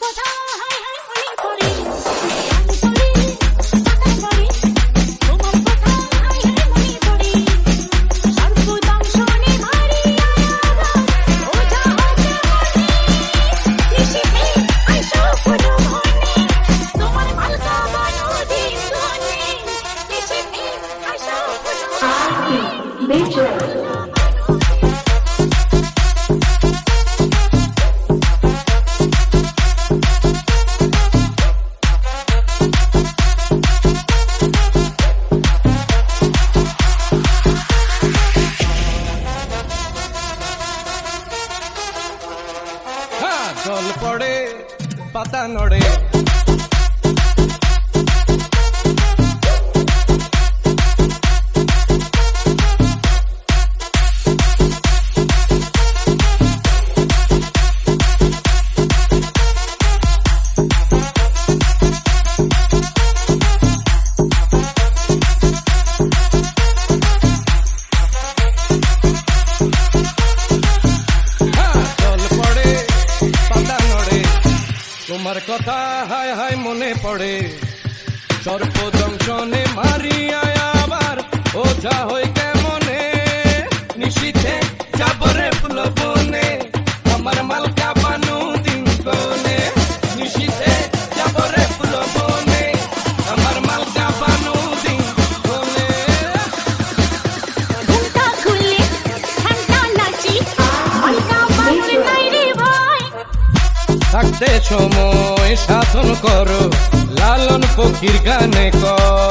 কথা হায় হায় মনে পড়ে পাতা করে তোমার কথা হায় হায় মনে পড়ে সর্বদংশনে ভারী জল পড়ে পাতা নড়ে তোমার কথা হায় হায় মনে পড়ে। সর্বদংশনে মারিয়া আবার ওঝা হই কেমনে? নিশিতে থাকতে সময় সাধন করো লালন ফকির গানে কয়